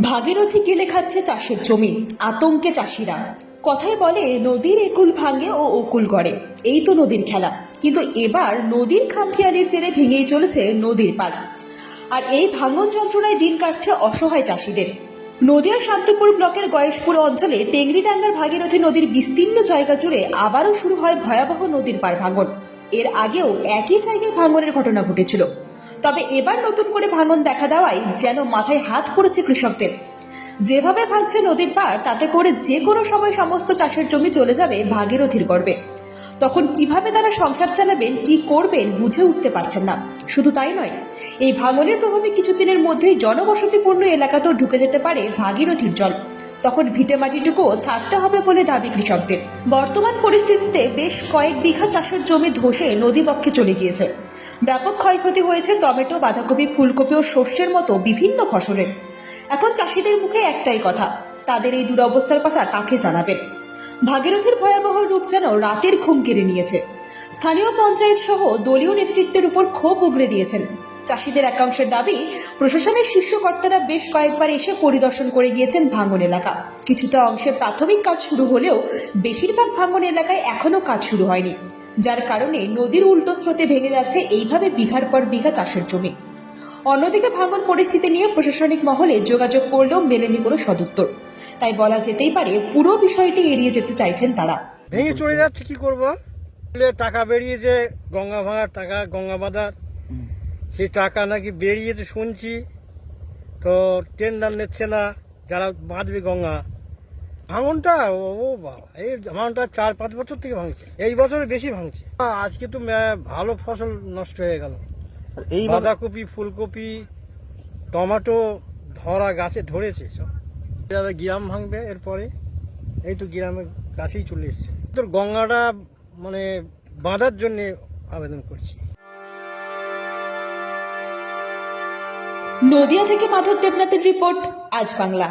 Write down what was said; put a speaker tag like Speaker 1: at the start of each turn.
Speaker 1: ভাগীরথী গেলে খাচ্ছে চাষের জমি? আতঙ্কে চাষিরা। কথায় বলে, নদীর একুল ভাঙে ও ওকুল করে এই তো নদীর খেলা। কিন্তু এবার নদীর খামখেয়ালির জেরে ভেঙেই চলেছে নদীর পাড় আর এই ভাঙন যন্ত্রণায় দিন কাটছে অসহায় চাষিদের। নদিয়া শান্তিপুর ব্লকের গয়েশপুর অঞ্চলে টেংরিডাঙ্গার ভাগীরথী নদীর বিস্তীর্ণ জায়গা জুড়ে আবারও শুরু হয় ভয়াবহ নদীর পাড় ভাঙন। এর আগেও একই জায়গায় ভাঙনের ঘটনা ঘটেছিল। তবে এবার নতুন করে ভাঙন দেখা দেওয়ায় যেন মাথায় হাত করেছে কৃষকদের। যেভাবে ভাঙছে নদীর পাড়, তাতে করে যে কোনো সময় সমস্ত চাষের জমি চলে যাবে ভাগীরথীর গর্বে। তখন কীভাবে তারা সংসার চালাবেন কি করবেন বুঝে উঠতে পারছেন না। শুধু তাই নয়, এই ভাঙনের প্রভাবে কিছুদিনের মধ্যেই জনবসতিপূর্ণ এলাকাতেও ঢুকে যেতে পারে ভাগীরথীর জল। তখন ভিটে মাটিটুকুও ছাড়তে হবে বলে দাবি কৃষকদের। বর্তমান পরিস্থিতিতে বেশ কয়েক বিঘা চাষের জমি ধসে নদীবক্ষে চলে গিয়েছে। ব্যাপক ক্ষয়ক্ষতি হয়েছে টমেটো, বাঁধাকপি, ফুলকপি ও শস্যের মতো বিভিন্ন ফসলের। এখন চাষিদের মুখে একটাই কথা, তাদের এই দুরবস্থার কথা কাকে জানাবেন? ভাগীরথীর ভয়াবহ রূপ যেন রাতের ঘুম কেড়ে নিয়েছে। স্থানীয় পঞ্চায়েত সহ দলীয় নেতৃত্বের উপর ক্ষোভ উগড়ে দিয়েছেন। চাষিদের একাংশের দাবি, প্রশাসনের শীর্ষ কর্তারা বেশ কয়েকবার এসে পরিদর্শন করে গিয়েছেন ভাঙন এলাকা। কিছুটা অংশে প্রাথমিক কাজ শুরু হলেও বেশিরভাগ ভাঙন এলাকায় এখনও কাজ শুরু হয়নি। যার কারণে নদীর উল্টো স্রোতে ভেঙে যাচ্ছে এইভাবে বিঘার পর বিঘা চাষের জমি। অন্যদিকে ভাঙন পরিস্থিতি নিয়ে প্রশাসনিক মহলে যোগাযোগ করলেও মেলেনি কোনো সদুত্তর। তাই বলা যেতেই পারে, পুরো বিষয়টি এড়িয়ে যেতে চাইছেন তারা।
Speaker 2: ভেঙে চলে যাচ্ছে, কি করব? টাকা বেরিয়েছে, গঙ্গা ভাঙার টাকা, গঙ্গা বাঁধার। সেই টাকা নাকি বেরিয়েছে শুনছি। তো টেন্ডার নিচ্ছে না যারা বাঁধবে গঙ্গা। ভাঙনটা ও বাবা এই ভাঙনটা চার পাঁচ বছর থেকে ভাঙছে। এই বছরে বেশি ভাঙছে। আজকে তো ভালো ফসল নষ্ট হয়ে গেল।
Speaker 3: এই
Speaker 2: বাঁধাকপি ফুলকপি টমেটো ধরা গাছে ধরেছে সব। এবার গ্রাম ভাঙবে এরপরে। এই তো গ্রামের কাছেই চলে এসছে। তোর গঙ্গাটা মানে বাঁধার জন্য আবেদন করছি।
Speaker 1: নদিয়া থেকে মাধব দেবনাথের রিপোর্ট আজ বাংলা।